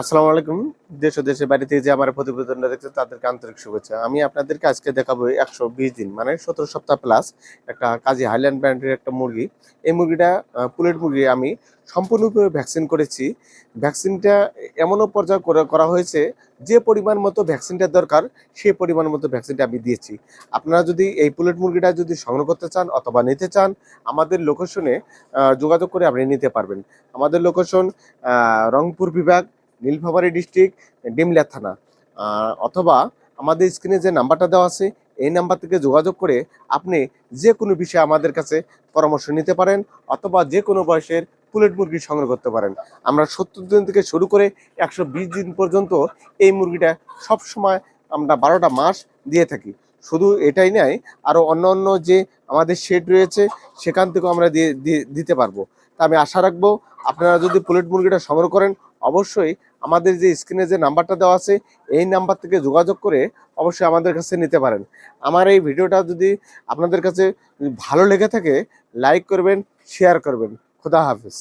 আসসালামু আলাইকুম। দেশ ও দেশের বাড়ি থেকে যে আমার প্রতিবেদনটা দেখছে তাদেরকে আন্তরিক শুভেচ্ছা। আমি আপনাদেরকে আজকে দেখাবো একশো বিশ দিন মানে সতেরো সপ্তাহ প্লাস একটা কাজী হাইল্যান্ড ব্র্যান্ডের একটা মুরগি। এই মুরগিটা পুলেট মুরগি আমি সম্পূর্ণরূপে ভ্যাকসিন করেছি। ভ্যাকসিনটা এমনও পর্যায়ে করা হয়েছে, যে পরিমাণ মতো ভ্যাকসিনটা দরকার সেই পরিমাণ মতো ভ্যাকসিনটা আমি দিয়েছি। আপনারা যদি এই পুলেট মুরগিটা যদি সংগ্রহ করতে চান অথবা নিতে চান, আমাদের লোকেশনে যোগাযোগ করে আপনি নিতে পারবেন। আমাদের লোকেশন রংপুর বিভাগ নীলফামারী ডিস্ট্রিক্ট ডিমলিয়া থানা। অথবা আমাদের স্ক্রিনে যে নাম্বারটা দেওয়া আছে, এই নাম্বার থেকে যোগাযোগ করে আপনি যে কোনো বিষয়ে আমাদের কাছে পরামর্শ নিতে পারেন অথবা যে কোনো বয়সের পুলেট মুরগি সংগ্রহ করতে পারেন। আমরা সত্তর দিন থেকে শুরু করে একশো বিশ দিন পর্যন্ত এই মুরগিটা সব সময় আমরা বারোটা মাস দিয়ে থাকি। শুধু এটাই নয় আরও অন্য অন্য যে আমাদের শেড রয়েছে, সেখান থেকেও আমরা দিয়ে- দিতে পারব। তা আমি আশা রাখব, আপনারা যদি পুলেট মুরগিটা সংগ্রহ করেন অবশ্যই আমাদের যে স্ক্রিনে যে নাম্বারটা দেওয়া আছে, এই নাম্বার থেকে যোগাযোগ করে অবশ্যই আমাদের কাছে নিতে পারেন। আমার এই ভিডিওটা যদি আপনাদের কাছে ভালো লেগে থাকে লাইক করবেন শেয়ার করবেন। খুদা হাফিজ।